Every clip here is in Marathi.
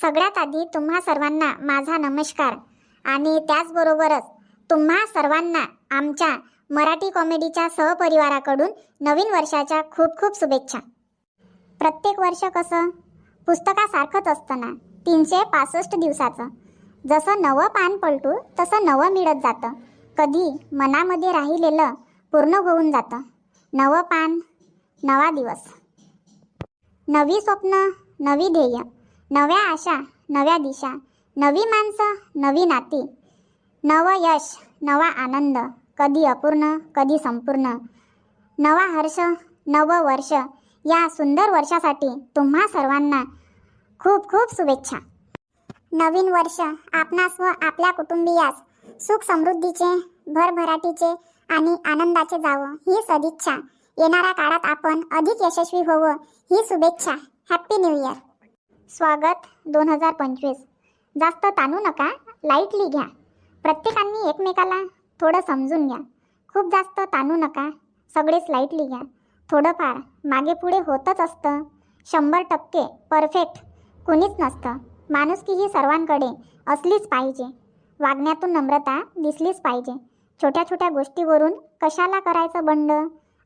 सगळ्यात आधी तुम्हा सर्वांना माझा नमस्कार. आणि त्याचबरोबरच तुम्हा सर्वांना आमच्या मराठी कॉमेडीच्या सहपरिवाराकडून नवीन वर्षाच्या खूप खूप शुभेच्छा. प्रत्येक वर्ष कसं? पुस्तकासारखंच असतं ना? तीनशे पासष्ट दिवसाचं. जसं नवं पान पलटू तसं नवं मिळत जातं. कधी मनामध्ये राहिलेलं पूर्ण होऊन जातं. नवं पान नवा दिवस. नवी स्वप्न नवी ध्येय. नव्या आशा नव्या दिशा नवी माणसं नवी नाती. नवं यश नवा आनंद कधी अपूर्ण कधी संपूर्ण. नवा हर्ष नवं वर्ष. या सुंदर वर्षासाठी तुम्हा सर्वांना खूप खूप शुभेच्छा. नवीन वर्ष आपणास व आपल्या कुटुंबियास सुख समृद्धीचे भरभराटीचे आणि आनंदाचे जावं ही सदिच्छा. येणाऱ्या काळात आपण अधिक यशस्वी व्हावं ही शुभेच्छा. Happy new year. स्वागत दोन हजार पंचवीस. जास्त ताणू नका लाईटली घ्या. प्रत्येकांनी एकमेकाला थोडं समजून घ्या. खूप जास्त ताणू नका सगळेच लाईटली घ्या. थोडंफार मागे पुढे होतच असतं. शंभर टक्के परफेक्ट कुणीच नसतं. माणुसकी ही सर्वांकडे असलीच पाहिजे. वागण्यातून नम्रता दिसलीच पाहिजे. छोट्या छोट्या गोष्टीवरून कशाला करायचं बंड?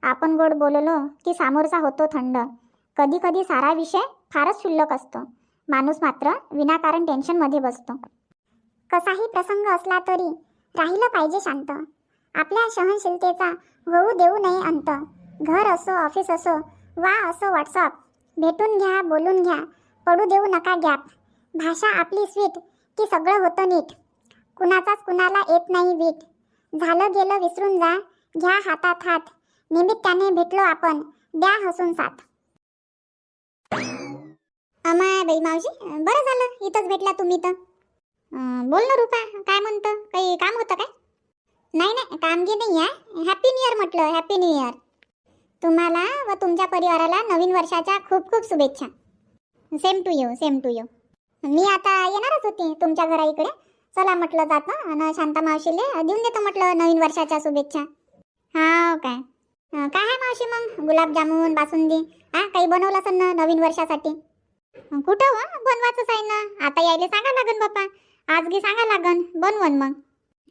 आपण गोड बोललो की सामोरचा होतो थंड. कधी कधी सारा विषय फारच क्षुल्लक असतो. माणूस मात्र विनाकारण टेन्शनमध्ये बसतो. कसाही प्रसंग असला तरी राहिलं पाहिजे शांत. आपल्या सहनशीलतेचा होऊ देऊ नये अंत. घर असो ऑफिस असो वा असो व्हॉट्सअप भेटून घ्या बोलून घ्या पडू देऊ नका गॅप भाषा आपली स्वीट की सगळं होतं नीट. कुणाचाच कुणाला येत नाही वीट. झालं गेलं विसरून जा घ्या हातात हात. निमित्ताने भेटलो आपण द्या हसून साथ. आम्हा बाई मावशी बरं झालं इथंच भेटला तुम्ही तर. बोल ना रुपा काय म्हणतं काही काम होतं काय? नाही नाही कामगी नाही आहे. हॅपी न्यू इयर म्हटलं हॅपी न्यू इयर तुम्हाला व तुमच्या परिवाराला नवीन वर्षाच्या खूप खूप शुभेच्छा. Same to you same to you मी आता येणारच होती तुमच्या घरा इकडे. चला म्हटलं जातं आणि शांता मावशीले देऊन देतो म्हटलं नवीन वर्षाच्या शुभेच्छा. हा हो काय? काय आहे मावशी मग? गुलाबजामुन बासुंदी? हा काही बनवलं असं ना नवीन वर्षासाठी? कुठं व बनवायचंच आहे ना. आता यायला सांगा लागन बाप्पा. आज घे सांगा लागन. बनवन मग.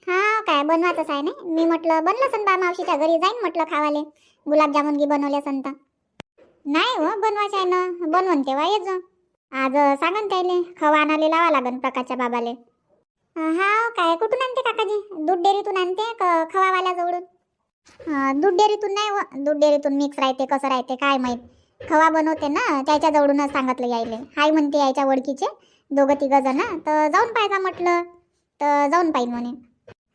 हा काय बनवायचंच आहे ना मी म्हटलं बनलं सन बा मावशीच्या घरी जाईन म्हटलं खावाले. गुलाबजामुन घे बनवल्या असन तर. नाही हो बनवायचं आहे ना. बनवून तेव्हा ये जा. आज सांगन त्याले. खवा आणाले लावा लागन प्रकाशच्या बाबाले. हा हो, काय? कुठून आणते काकाजी? दूध डेअरीतून आणते क खवावाल्याजवळून? दूध डेअरीतून नाही व दूध डेअरीतून मिक्स राहते कसं राहते काय माहीत. खवा बनवते ना त्याच्याजवळूनच सांगितलं यायले. हाय म्हणते यायच्या ओळखीचे दोघं तिघं जण. तर जाऊन पाहिजा म्हटलं. तर जाऊन पाहिजे म्हणे.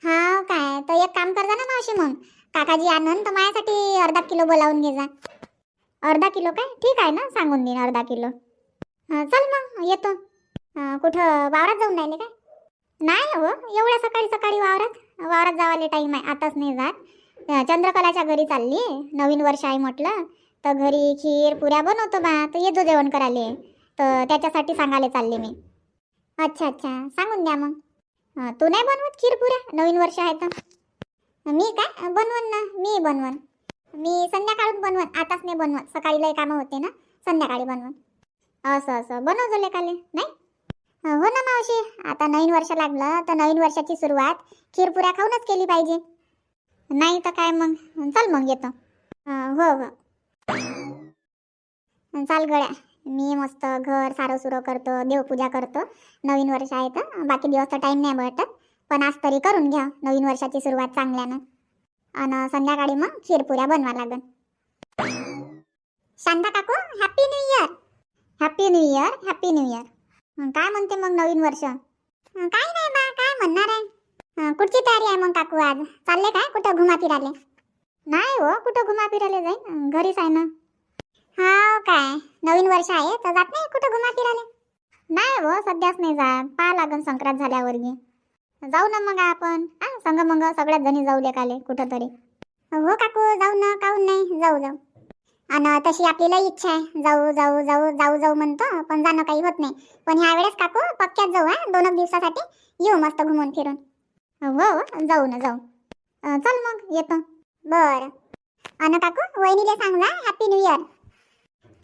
हा काय? तर एक काम कर जा ना मावशी मग. काकाजी आनंद तर माझ्यासाठी अर्धा किलो बोलावून घे जा. अर्धा किलो काय? ठीक आहे ना सांगून देईन अर्धा किलो. चल मग येतो. कुठं वावरात जाऊन राहिले काय? नाही हो एवढ्या सकाळी सकाळी वावरात. वावरात जावाले टाईम आहे आताच नाही जात. चंद्रकलाच्या घरी चालली. नवीन वर्ष आहे म्हटलं. तर घरी खीर पुऱ्या बनवतो बा. तर येतो जेवण करायले. तर त्याच्यासाठी सांगायला चालले मी. अच्छा अच्छा. सांगून द्या मग. तू नाही बनवत खीर पुऱ्या? नवीन वर्ष आहे तर. मी काय? बनवन ना. मी बनवन. मी संध्याकाळून बनवन. आताच नाही बनवत. सकाळी लय कामं होते ना. संध्याकाळी बनवन. असं असं. बनवतो लेकाले नाही? हो ना मावशी. आता नवीन वर्ष लागलं. तर नवीन वर्षाची सुरुवात खीरपुऱ्या खाऊनच केली पाहिजे. नाही तर काय मग? चल मग येतो. हो हो. चाल गड्या. मी मस्त घर सारं सुरं करतो देवपूजा करतो. नवीन वर्ष आहे तर. बाकी दिवस तर टाईम नाही भेटत. पण आज तरी करून घ्या. नवीन वर्षाची सुरुवात चांगल्यानं. आणि संध्याकाळी मग खीरपुऱ्या बनवा लागेल शांता काकू happy new year happy new year happy new year काय म्हणते मग नवीन वर्ष? काय नाही बा काय म्हणणार आहे? कुठची तयारी आहे मग काकू आज? चालले काय? कुठं घुमा फिराले नाही हो कुठं घुमा फिरायला जाईन? घरीच आहे ना. हा काय? नवीन वर्ष आहे तर जात नाही कुठं घुमा फिराले नाही हो सध्याच नाही जात. पा लागन संक्रांत झाल्यावर गे जाऊ ना मग आपण. हा संग मग सगळ्यात जणी जाऊ लेकाले कुठं तरी हो काकू जाऊ ना काहून नाही? जाऊ जाऊ. आणि तशी आपल्याला इच्छा आहे. जाऊ जाऊ जाऊ जाऊ जाऊ म्हणतो पण जाणं काही होत नाही. पण ह्या वेळेस काकू पक्क्यात जाऊ हा दोन एक दिवसासाठी. येऊ मस्त घुमून फिरून. हो, हो जाऊ ना जाऊ. चल मग येतो. बरं. अन काकू वहिनीला सांग जा हॅपी न्यू इयर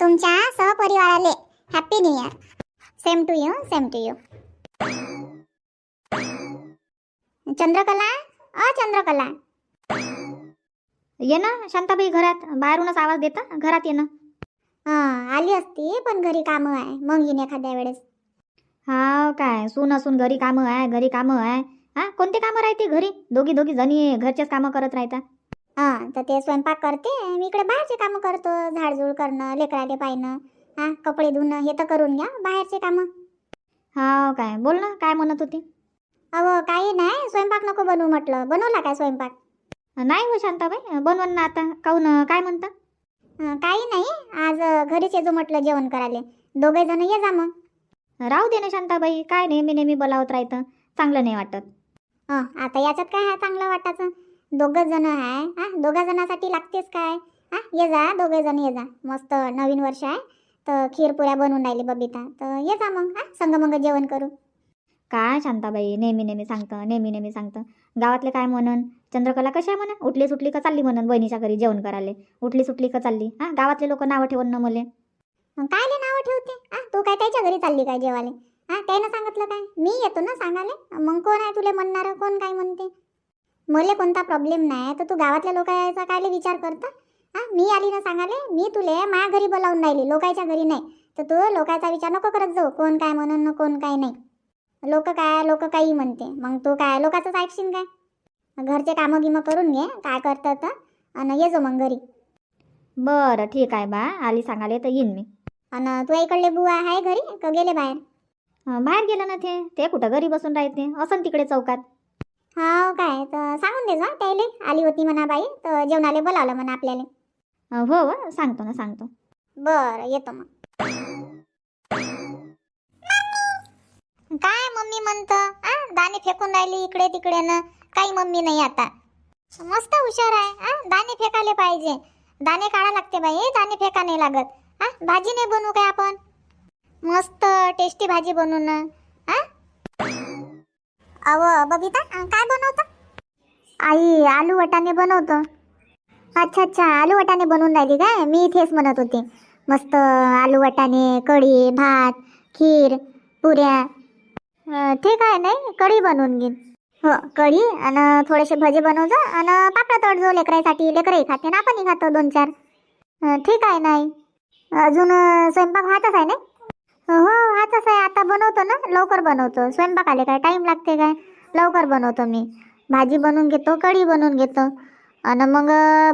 तुमच्या सहपरिवाराले. Happy new year same to you same to you Chandrakala? अ चंद्रकला. ये ना शांताबाई घरात. बाहेरूनच आवाज देता. घरात ये ना. हा आली असती पण घरी कामं आहे. मग येईन एखाद्या वेळेस. हा काय सून असून घरी कामं आहे घरी कामं आहे. हा कोणते कामं राहते घरी? दोघी दोघी जणी घरचेच कामं करत राहता. हा तर ते स्वयंपाक करते मी इकडे बाहेरचे कामं करतो झाडझूड करणं लेकराले पाहणं. हा कपडे धुणं हे तर करून घ्या बाहेरचे कामं. हा काय? बोल ना काय म्हणत होती? अहो काही नाही स्वयंपाक नको बनवू म्हटलं. बनवला काय स्वयंपाक? नाही हो शांताबाई बनवून ना आता. काहून काय म्हणता? काही नाही आज घरीच येजो म्हटलं जेवण करायला. दोघे जण ये जा मग. राहू दे ना शांताबाई काय नेहमी नेहमी बोलावत राहतं चांगलं नाही वाटत. आता याच्यात काय आहे चांगलं वाटायचं? दोघं जण आहे. हा दोघा जणांसाठी लागतेच काय? हा ये जा दोघे जण ये जा. मस्त नवीन वर्ष आहे. तर खीर पुऱ्या बनवून राहिली बबिता. तर ये जा मग हा संग मग जेवण करू. काय शांताबाई नेहमी नेहमी सांगतं नेहमी नेहमी सांगतं. गावातले काय म्हणन? चंद्रकला कशा आहे म्हणा उठली सुटली का चालली म्हणून? बहिणीच्या घरी जेवण करायला. उठली सुटली का चालली? हा गावातले लोक नावं ठेवून ना मले. मग कायले नावं ठेवते? हा तू काय त्याच्या घरी चालली काय जेवाले हा त्यानं सांगितलं काय? मी येतो ना सांगाले मग कोण आहे तुले म्हणणार? कोण काय म्हणते? मले कोणता प्रॉब्लेम नाही तर तू गावातल्या लोकांचा कायले विचार करता? हा मी आली ना सांगाले मी तुले माझ्या घरी बोलावून राहिली लोकांच्या घरी नाही. तर तू लोकांचा विचार नको करत जाऊ कोण काय म्हणून न कोण काय नाही. लोक काय लोक काही म्हणते. मग तू काय लोकांचंच ऐकशील काय? घरचे कामं गिमं करून घे काय करतं तर आणि ये जो मग घरी. बरं ठीक आहे बा. आली सांगाले तर येईन मी. आणि तू इकडले बुवा आहे घरी का गेले बाहेर? बाहेर गेलं ना ते? ते कुठं घरी बसून राहते? असं तिकडे चौकात. हा काय तर सांगून दे जा त्याले. आली होती म्हणा बाई तर जेवणाले बोलावलं म्हणा आपल्याला. हो हो सांगतो ना सांगतो. बरं येतो मग. काय मम्मी म्हणत? आ दाणे फेकून राहिली इकडे तिकडे ना. काही मम्मी नाही आता. मस्त हुशार आहे. आ दाणे फेकायला पाहिजे. दाणे काढा लागते बाई दाणे फेका नाही लागत. हा भाजी नाही बनवू काय आपण? मस्त टेस्टी भाजी बनवू ना आ अव बबिता काय बनवतं? आई आलू वटाणे बनवतो. अच्छा अच्छा आलू वटाणे बनवून राहिली काय? मी इथेच म्हणत होते. मस्त आलू वटाणे कढी भात खीर पुऱ्या. ठीक आहे नाही कढी बनवून घेईन. हो कढी आणि थोडेसे भजे बनवतो आणि पापडा तडजो लेकरासाठी लेकरही खाते ना आपणही खातो दोन चार ठीक आहे नाही. अजून स्वयंपाक खातच आहे नाही? हो आताच आहे. आता बनवतो ना लवकर बनवतो. स्वयंपाक आले काय? टाईम लागते काय? लवकर बनवतो मी. भाजी बनवून घेतो कढी बनवून घेतो. आणि मग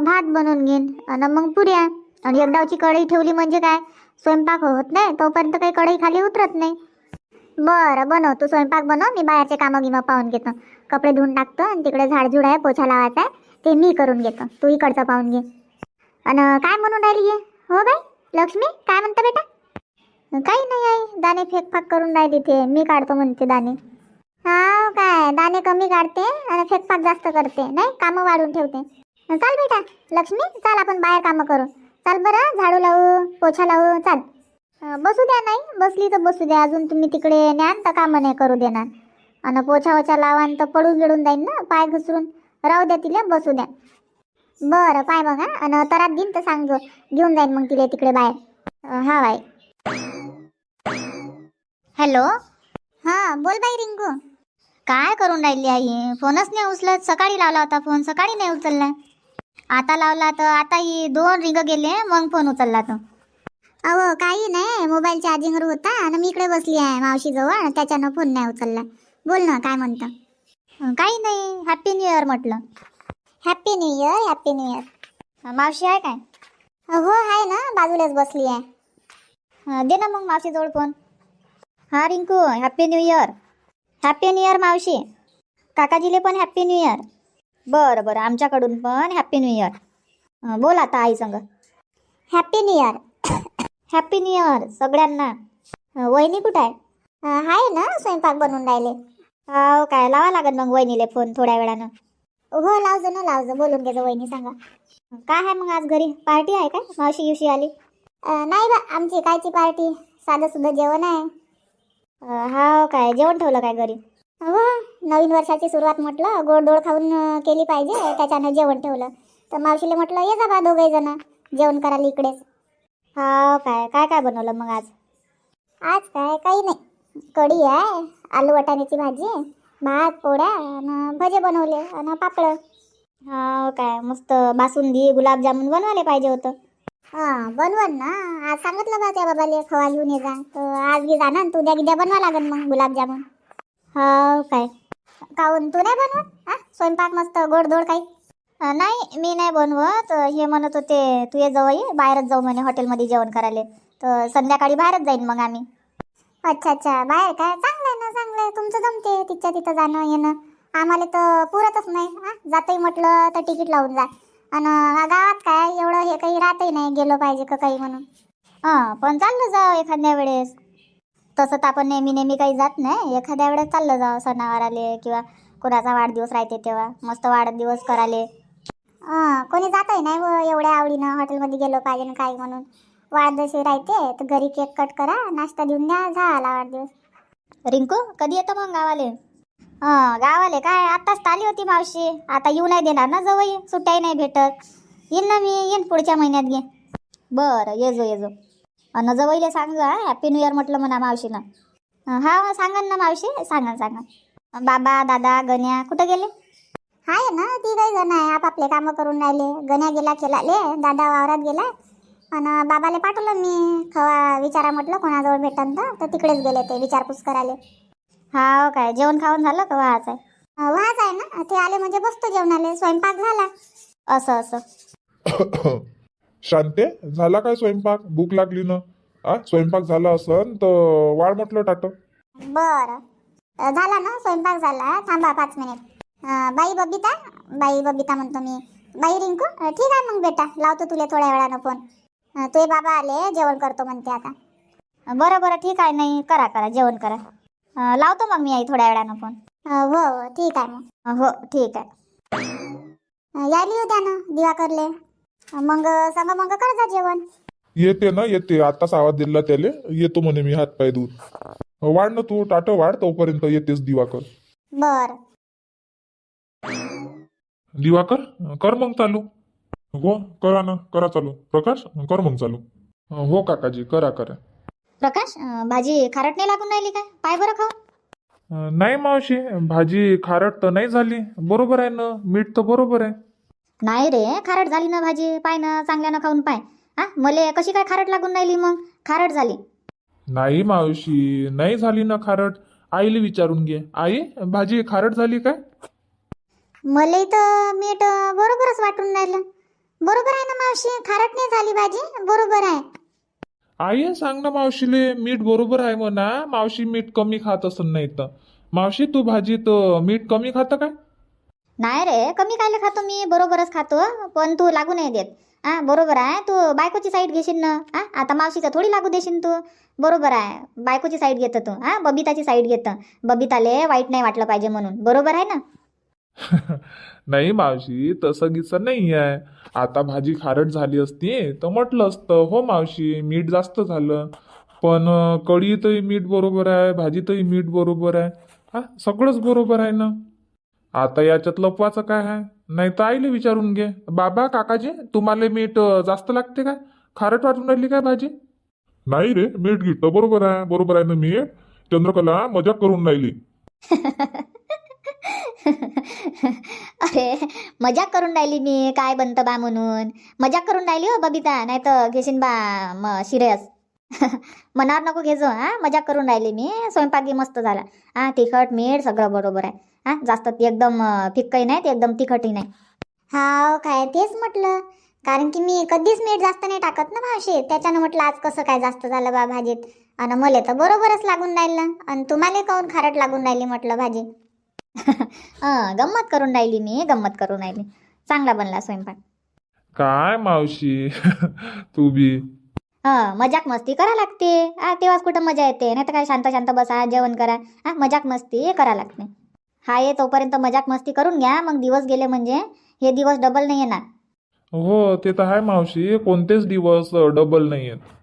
भात बनवून घेईन. आणि मग पुऱ्या. आणि एकदावची कढई ठेवली म्हणजे काय? स्वयंपाक होत नाही. तोपर्यंत काही कढई खाली उतरत नाही. बरं बनव तू स्वयंपाक बनव. मी बाहेरचे कामं गिमं पाहून घेतो. कपडे धुवून टाकतो. आणि तिकडे झाडझुड आहे पोछा लावायचा आहे. ते मी करून घेतो. तू इकडचं पाहून घे. आणि काय म्हणून राहिली आहे हो बाई लक्ष्मी काय म्हणतं बेटा? काही नाही आई दाणे फेकफाक करून राहिली ते. मी काढतो म्हणते दाणे. हा काय दाणे कमी काढते आणि फेकफाक जास्त करते नाही? कामं वाढून ठेवते. चाल बेटा लक्ष्मी चाल आपण बाहेर कामं करू चाल बरं झाडू लावू पोछा लावू चाल. बसू द्या नाही बसली तर बसू द्या. अजून तुम्ही तिकडे न्यान तर कामं नाही करू देणार. आणि पोछा ओछा लावान तर पडून गिळून जाईन ना पाय घसरून. राहू द्या तिला बसू द्या. बरं पाय बघा. आणि तरात दिन तर सांगजो. घेऊन जाईन मग तिला तिकडे बाहेर. हा बाई हॅलो? हां बोल बाई रिंकू. काय करून राहिली आई? फोनच नाही उचलत. सकाळी लावला होता फोन. सकाळी नाही उचलला. आता लावला तर आता ही दोन रिंग गेले मग फोन उचलला तो. अहो काही नाही. मोबाईल चार्जिंगवर होता आणि मी इकडे बसली आहे मावशीजवळ त्याच्यानं फोन नाही उचलला. बोल ना काय म्हणतं? काही नाही. हॅपी न्यू इयर म्हटलं. Happy new year happy new year मावशी आहे काय? हो आहे ना. बाजूलाच बसली आहे. दे ना मग मावशीजवळ फोन. हा Rinku. Happy new year happy new year मावशी. काकाजीले पण हॅपी न्यू इयर बरं बरं. आमच्याकडून पण हॅपी न्यू इयर बोल आता आई संग. Happy new year happy new year सगळ्यांना. वहिनी कुठं आहे? आहे ना स्वयंपाक बनवून राहिले. हो काय लावा लागत मग वहिनीले फोन थोड्या वेळानं. हो लावजो ना लावजो. बोलून घ्यायचं वहिनी सांगा. काय आहे मग आज घरी? पार्टी आहे काय? मावशी दिवशी आली नाही बा आमची कायची पार्टी साधं सुद्धा जेवण आहे. हा काय जेवण ठेवलं काय घरी? हो नवीन वर्षाची सुरुवात म्हटलं गोडधोड खाऊन केली पाहिजे त्याच्यानं जेवण ठेवलं. तर मावशीला म्हटलं ये जा बा दोघे जण जेवण करायला इकडेच. हा काय काय काय बनवलं मग आज? आज काय काही नाही. कढी आहे आलू वाटाण्याची भाजी भात पोळ्या आणि भजे बनवले आणि पापड. हा काय मस्त बासुंदी गुलाबजामुन बनवायला पाहिजे होतं. हा बनवन ना. आज सांगितलं बा त्या बाबाले खवा घेऊन ये जा. तर आज घे जा ना तू उद्या गिद्या बनवा लागेल मग गुलाबजामुन. हो काय. काऊन तू नाही बनवत? हा स्वयंपाक मस्त गोडधोड काही? अं, नाही मी नाही बनवत. हे म्हणत होते तू ये जवळ ये बाहेरच जाऊ म्हणे हॉटेलमध्ये जेवण करायला. तर संध्याकाळी बाहेरच जाईन मग आम्ही. अच्छा अच्छा. बाहेर काय? चांगलं आहे ना चांगलं आहे तुमचं जमते तिथच्या तिथं जाणं येणं. आम्हाला तर पुरतच नाही. हा जातही म्हटलं तर तिकीट लावून जा. आणि गावात काय एवढं हे काही राहतही नाही गेलो पाहिजे का काही म्हणून. हां पण चाललं जाऊ एखाद्या वेळेस. तसं तर आपण नेहमी नेहमी काही जात नाही. एखाद्या वेळेस चाललं जाऊ सणावाराले किंवा कोणाचा वाढदिवस राहते तेव्हा. मस्त वाढदिवस कराले. हा कोणी जातही नाही व एवढ्या आवडीनं हॉटेलमध्ये गेलो पाहिजे ना काही म्हणून. वाढदिवशी राहते तर घरी केक कट करा नाश्ता देऊन द्या झाला वाढदिवस. रिंकू कधी येतं मग गावाले? हां गावाले काय आत्ताच तर आली होती मावशी. आता येऊ नाही देणार ना जवळ सुट्ट्याही नाही भेटत. येईन ना मी येईन पुढच्या महिन्यात घे. बरं ये जो ये जो. अन जवळले सांग जा हॅपी न्यू इयर म्हटलं म्हणा मावशीनं. अं, हा हा सांगन ना मावशी. सांगन सांगन. बाबा दादा गण्या कुठं गेले? आहे ना ती काही जण आहे. आपापले कामं करून राहिले. गण्या गेला खेळाले दादा वावरात गेला. आणि बाबाले पाठवलं मी. खवा विचारा म्हटलं कोणाजवळ भेटन तर. तर तिकडेच गेले ते विचारपूस करायला. हा काय? जेवण खाऊन झालं का वाच आहे वाज आहे ना. ते आले म्हणजे बसतो जेवणाले. स्वयंपाक झाला. असं असं. शांते झाला काय स्वयंपाक? भूक लागली ना? आ स्वयंपाक झाला असन तर वाढ म्हटलं टाट. बरं. झाला ना? स्वयंपाक झाला. थांबा पाच मिनिट. अं, बाई बबिता? बाई बबिता म्हणतो मी. बाई रिंकू? अं, ठीक आहे मग बेटा. लावतो तुला थोड्या वेळानं फोन. अं, तुझे बाबा आले. जेवण करतो म्हणते आता. बरं बरं. ठीक आहे. नाही करा करा. जेवण करा. लावतो मग मी आई थोड्या वेळानं फोन हो हो ठीक आहे मग. हो ठीक आहे. यायली होत्या ना दिवाकरले. मग सांगा मग कर जा जेवण. येते ना येते. आताच आवाज दिला त्याले. येतो म्हणे मी हात पाय दूर वाढ ना तू टाट वाढ. तोपर्यंत येतेस दिवाकर. बर. दिवाकर कर मग चालू. हो करा ना करा चालू. प्रकाश कर मग चालू. हो काकाजी करा करा. प्रकाश अं, भाजी खारट नाही लागून राहिली काय? पाय बरं खाऊ नाही मावशी भाजी खारट तर नाही झाली. बरोबर आहे ना? मीठ तर बरोबर आहे. नाही रे खारट झाली ना भाजी. पाय ना चांगल्यानं खाऊन पाय. हा मले कशी काय खारट लागून राहिली मग? खारट झाली. नाही मावशी नाही झाली ना खारट. आईला विचारून घे. आई भाजी खारट झाली काय? मला तर मीठ अं, बरोबरच वाटून राहिलं. बरोबर आहे ना मावशी? खारट नाही झाली भाजी. बरोबर आहे. आई सांग ना मावशीले मीठ बरोबर आहे म्हणा. मावशी मीठ कमी खात असं नाही तर मावशी तू भाजीत मीठ कमी खातं काय? नाही रे कमी कायले खातो मी बरोबरच खातो. पण तू लागू नाही देत. हा बरोबर आहे. तू बायकोची साईड घेशील ना? हा आता मावशीचा थोडी लागू देशील तू. बरोबर आहे. बायकोची साईड घेतं तू. हा बबिताची साईड घेतं. बबिताले वाईट नाही वाटलं पाहिजे म्हणून. बरोबर आहे ना? नाही मावशी तसं गिसं नाही आहे आता भाजी खारट झाली असती तर म्हटलं असतं हो मावशी मीठ जास्त झालं. पण कढीतही मीठ बरोबर आहे भाजीतही मीठ बरोबर आहे. हा सगळंच बरोबर आहे ना? आता याच्यात लपवाचं काय आहे? नाही तर आईले विचारून घे. बाबा काकाजी तुम्हाला मीठ जास्त लागते काय खारट वाटून राहिली काय भाजी? नाही रे मीठ गिट बरोबर आहे बरोबर आहे ना मीठ? चंद्रकला मजाक करून राहिली. अरे मजाक करून राहिली मी. काय बनतं बा म्हणून? मजाक करून राहिली हो बबिता नाही तर घेशीन बा म सिरियस मनावर नको घेजो हा? मजाक करून राहिली मी. स्वयंपाकी मस्त झाला. हा तिखट मीठ सगळं बरोबर आहे. हा जास्त ती एकदम फिक्कही नाही ते एकदम तिखटही नाही. हाव हो काय तेच म्हटलं. कारण की मी कधीच मीठ जास्त नाही टाकत ना भाषेत त्याच्यानं म्हटलं आज कसं काय जास्त झालं बा भाजीत? आणि मला तर बरोबरच लागून राहिलं. आणि तुम्हाला काहून खारट लागून राहिली म्हटलं भाजी? गंमत करून राहिली मी गंमत करून राहिली. चांगला बनला स्वयंपाक. काय मावशी? तू बी. हा मजाक मस्ती करा लागते. हा तेव्हाच कुठं मजा येते. नाही तर काय शांत शांत बसा जेवण करा. हा मजाक मस्ती करा लागते. हा ये तोपर्यंत मजाक मस्ती करून घ्या. मग दिवस गेले म्हणजे हे दिवस डबल नाही येणार. हो ते तर आहे मावशी. कोणतेच दिवस डबल नाही आहेत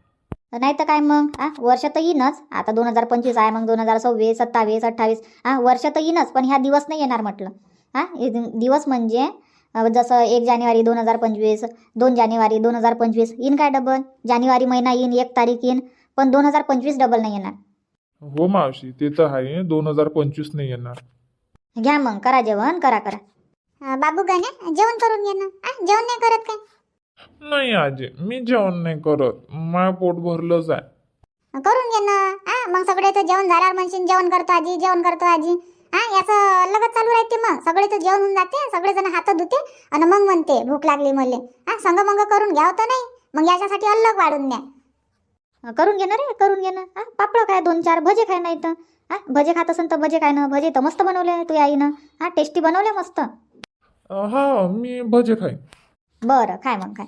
नाही तर काय मग? हा वर्ष तर येईनच. आता दोन हजार पंचवीस आहे मग दोन हजार सव्वीस सत्तावीस अठ्ठावीस. हा वर्ष तर येईनच पण ह्या दिवस नाही येणार म्हटलं. हा दिवस म्हणजे जसं एक जानेवारी दोन हजार पंचवीस दोन जानेवारी दोन हजार पंचवीस येईन काय डबल जानेवारी महिना येईन एक तारीख येईन पण दोन हजार पंचवीस डबल नाही येणार. हो मावशी ते तर आहे. दोन हजार पंचवीस नाही येणार. घ्या मग करा जेवण करा करा. बाबू गण्या जेवण करून घे ना. आ, जेवण नाही करत काय? नाही आजी मी जेवण नाही करत. माझं पोट भरलंच आहे. करून घे ना. हा मग सगळे तर जेवण झाल्यावर म्हणशील जेवण करतो आजी जेवण करतो आजी. हा याचं लगत चालू राहते मग. सगळे तर जेवण होऊन जाते सगळे जण हात धुते आणि मग म्हणते भूक लागली मले. हा संग मंग करून घ्यावं तर नाही? मग याच्यासाठी अलग वाढून द्या करून घे ना रे करून घे ना. हा पापड काय दोन चार भजे खाय नाही तर. हा भजे खात असेल तर भजे खाय ना. भजे तर मस्त बनवले तुझ्या आईनं. हा टेस्टी बनवले मस्त. अं, हा मी भजे खाईन. बरं खाय मग खाय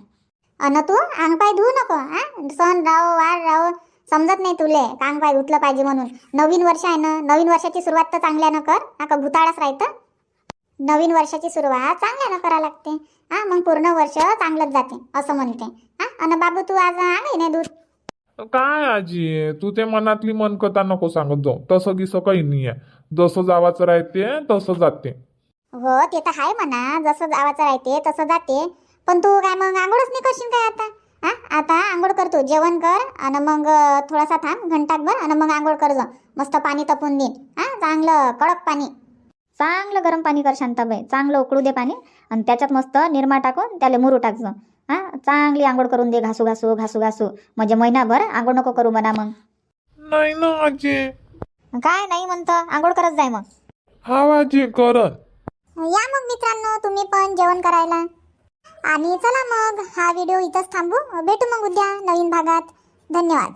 अन तू अंगपाय धुवू नको हा? सण राहो वार राहो समजत नाही तुले का अंगपाय धुतलं पाहिजे म्हणून. नवीन वर्ष आहे ना नवीन वर्षाची सुरुवात तर चांगल्यानं कर हा का भुताळच राहतं? नवीन वर्षाची सुरुवात चांगल्यानं करा लागते. हा मग पूर्ण वर्ष चांगलंच जाते असं म्हणते. हा अन बाबू तू आज आणली नाही दूध. काय आजी तू ते मनातली मनकथा नको सांगत जाऊ. तसं गिसं काही नाही आहे जसं जावाचं राहते तसं जाते. हो ते तर आहे म्हणा. जसं जावाचं राहते तसं जाते. पण तू काय मग आंघोळच नाही करशील काय आता? हा? आता आंघोळ कर तू जेवण कर आणि मग थोडासा थांब घंटाभर आणि मग आंघोळ कर जा मस्त पाणी तपून देईन. हा? चांगलं कडक पाणी. चांगलं गरम पाणी कर शांताबाई. चांगलं उकळू दे पाणी आणि त्याच्यात मस्त निरमा टाकून त्याला मुरू टाकजो हा? चांगली आंघोळ करून दे घासू घासू घासू घासू. म्हणजे महिनाभर आंघोळ नको करू म्हणा मग. नाही ना आजी. काय नाही म्हणतं. आंघोळ करत जाय मग. हा आजी करत या मग मित्रांनो तुम्ही पण जेवण करायला. आणि चला मग हा व्हिडिओ इथंच थांबू. भेटू मग उद्या नवीन भागात. धन्यवाद.